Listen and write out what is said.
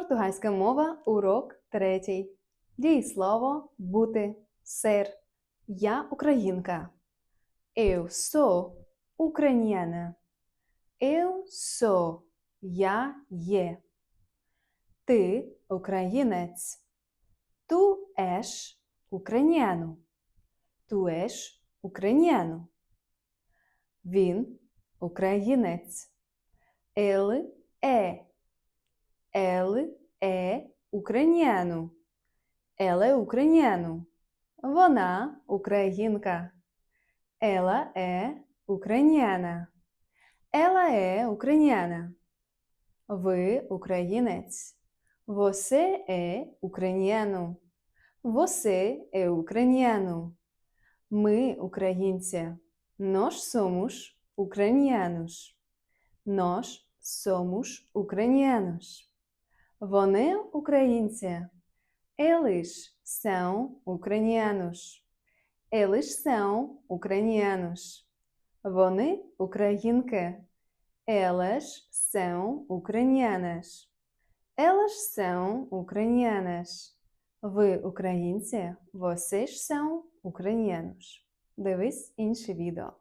Португальська мова, урок третій. Дієслово бути сер. Я українка. Eu sou ucraniana. Eu sou. Я є. Ти українець. Tu és ucraniano. Tu és ucraniano. Він українець. Ele é. Ela é ucraniano. Вона українка. Ela é ucraniana. Ela é ucraniana. Ви українець. Você é ucraniano. Você é ucraniano. Ми українці. Nós somos ucranianos. Nós somos ucranianos. Вони українці. Eles são ucranianos. Eles são ucranianos. Вони українки. Elas são ucranianas. Elas são ucranianas. Ви українці, vocês são ucranianos. Дивись інше відео.